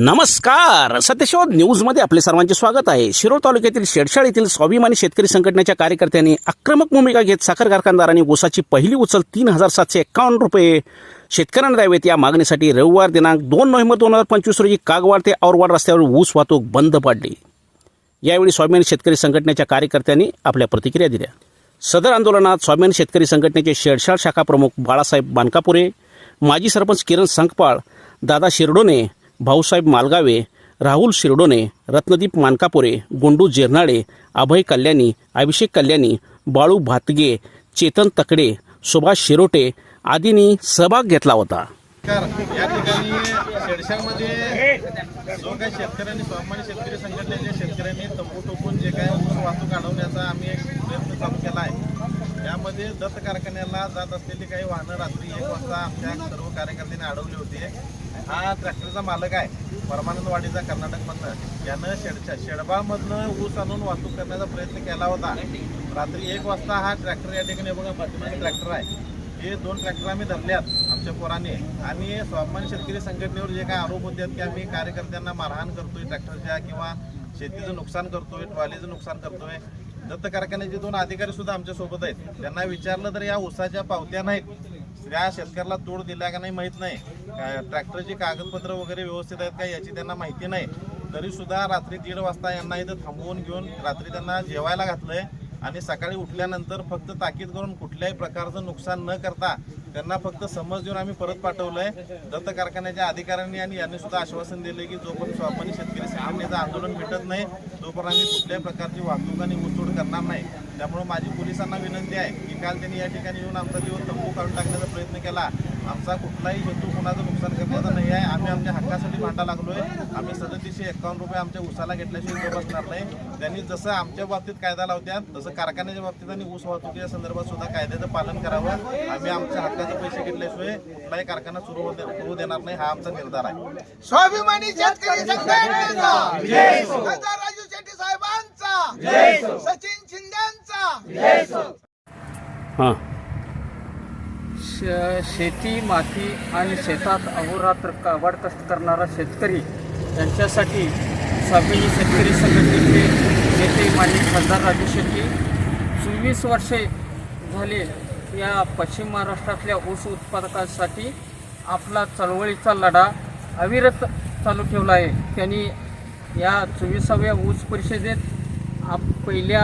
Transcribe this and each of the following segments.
नमस्कार. सत्यशोध न्यूजमध्ये आपले सर्वांचे स्वागत आहे. शिरोळ तालुक्यातील शेडशाळ येथील स्वाभिमानी शेतकरी संघटनेच्या कार्यकर्त्यांनी आक्रमक भूमिका घेत साखर कारखानदारांनी ऊसाची पहिली उचल तीन हजार सातशे एकावन्न रुपये शेतकऱ्यांना द्यावेत. या मागणीसाठी रविवार दिनांक दोन नोव्हेंबर दोन हजार पंचवीस रोजी कागवाड ते औरवाड रस्त्यावर ऊस वाहतूक बंद पाडली. यावेळी स्वाभिमानी शेतकरी संघटनेच्या कार्यकर्त्यांनी आपल्या प्रतिक्रिया दिल्या. सदर आंदोलनात स्वाभिमानी शेतकरी संघटनेचे शेडशाळ शाखा प्रमुख बाळासाहेब बानकापुरे माजी सरपंच किरण संकपाळ दादा शिरडोने भाऊसाहेब मालगावे राहुल शिरडोने रत्नदीप मानकापुरे गुंडू जेरनाळे अभय कल्याणी अभिषेक कल्याणी बाळू भातगे चेतन तकडे सुभाष शिरोटे आदींनी सहभाग घेतला होता. या ठिकाणी शेडशामध्ये जो काही शेतकऱ्यांनी स्वाभिमानी शेतकरी संघटनेच्या शेतकऱ्यांनी तंबू टोकून जे काय वाहतूक अडवण्याचा आम्ही एक प्रयत्न चालू केला आहे. यामध्ये दत्त कारखान्याला जात असलेली काही वाहनं रात्री एक वाजता आमच्या सर्व कार्यकर्त्यांनी अडवली होती. हा ट्रॅक्टरचा मालक आहे. परमानंदवाडीचा कर्नाटकमधनं यानं शेडच्या शेडबामधनं ऊस आणून वाहतूक करण्याचा प्रयत्न केला होता. रात्री एक वाजता हा ट्रॅक्टर या ठिकाणी बघा पाठीमागे ट्रॅक्टर आहे. हे दोन ट्रॅक्टर आम्ही धरल्यात आमच्या पोराने. आणि स्वाभिमान शेतकरी संघटनेवर जे काय आरोप होते की आम्ही कार्यकर्त्यांना मारहाण करतोय ट्रॅक्टरच्या किंवा शेतीचं नुकसान करतोय ट्रॉलीचं नुकसान करतोय दत्त कारखान्याचे दोन अधिकारी सुद्धा आमच्यासोबत आहेत. त्यांना विचारलं तर या उसाच्या पावत्या नाहीत. त्या शेतकऱ्याला तोड दिल्या का नाही माहीत नाही. ट्रॅक्टरची कागदपत्र वगैरे व्यवस्थित आहेत का याची त्यांना माहिती नाही. तरी सुद्धा रात्री दीड वाजता यांना इथं थांबवून घेऊन रात्री त्यांना जेवायला घातलंय. आणि सकाळी उठल्यानंतर फक्त ताकीद करून कुठल्याही प्रकारचं नुकसान न करता त्यांना फक्त समज देऊन आम्ही परत पाठवलंय. दत्त कारखान्याच्या अधिकाऱ्यांनी आणि यांनी सुद्धा आश्वासन दिले की जोपर्यंत स्वाभिमानी शेतकरी आम्ही आंदोलन भेटत नाही. तोपर्यंत आम्ही कुठल्याही प्रकारची वाहतूक आणि ऊसतोड करणार नाही. त्यामुळे माझी पोलिसांना विनंती आहे की काल त्यांनी या ठिकाणी येऊन आमचा दिवस तंबू काढून टाकण्याचा प्रयत्न केला. आमचा कुठलाही हेतू कोणाचं नुकसान करण्याचा नाही आहे. आम्ही आमच्या हक्कासाठी भांडा आहे आम्ही सदतीसशे एकावन्न रुपये आमच्या उसाला घेतल्याशिवाय बसणार नाही. त्यांनी जसं आमच्या बाबतीत कायदा लावत्यात तसं कारखान्याच्या बाबतीत आणि ऊस वाहतुकीच्या संदर्भात सुद्धा कायद्याचं पालन करावं. आम्ही आमच्या हक्काचे पैसे घेतल्याशिवाय कुठलाही कारखाना सुरू होऊ होऊ देणार नाही. हा आमचा निर्धार आहे. स्वाभिमानी शेतकरी संघटनेचा खासदार राजू शेट्टी साहेबांचा. सचिन शिंदेचा. हां. श शेती माती आणि शेतात अहोरात्र काबाड कष्ट करणारा शेतकरी यांच्यासाठी स्वाभिमानी शेतकरी संघटनेचे नेते माजी खासदार राजू शेट्टी चोवीस वर्षे झाले या पश्चिम महाराष्ट्रातल्या ऊस उत्पादकांसाठी आपला चळवळीचा लढा अविरत चालू ठेवला आहे. त्यांनी या चोवीसाव्या ऊस परिषदेत आप पहिल्या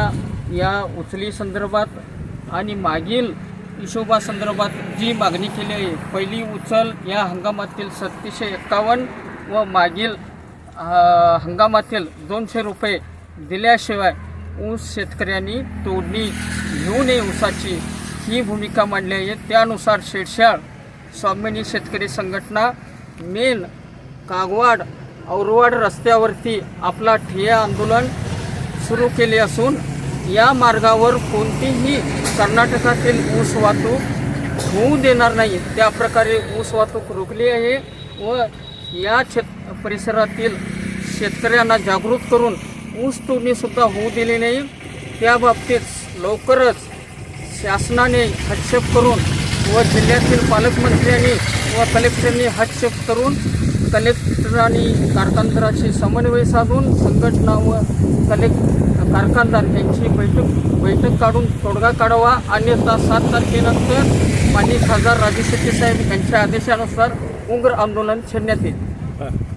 या उचली संदर्भात आणि मागील हिशोबासंदर्भात जी मागणी केली आहे पहिली उचल या हंगामातील सत्तीसशे एक्कावन्न व मागील हंगामातील दोनशे रुपये दिल्याशिवाय ऊस शेतकऱ्यांनी तोडणी घेऊ नये ऊसाची ही भूमिका मांडली आहे. त्यानुसार शेडशाळ स्वामिनी शेतकरी संघटना मेन कागवाड औरवाड रस्त्यावरती आपला ठिय्या आंदोलन सुरू केले असून या मार्गावर कोणतीही कर्नाटकातील ऊस वाहतूक होऊ देणार नाही. त्या प्रकारे ऊस वाहतूक रोखली आहे व या क्षेत परिसरातील शेतकऱ्यांना जागृत करून ऊस तोडणीसुद्धा होऊ दिली नाही. त्या बाबतीत लवकरच शासनाने हस्तक्षेप करून व जिल्ह्यातील पालकमंत्र्यांनी व कलेक्टरनी हस्तक्षेप करून कलेक्टर आणि कारखानदाराशी समन्वय साधून संघटना व कलेक्ट कारखानदार यांची बैठक बैठक काढून तोडगा काढावा. अन्यथा सात तारखेनंतर माननीय खासदार राजू शेट्टी साहेब यांच्या आदेशानुसार उग्र आंदोलन छेडण्यात येईल.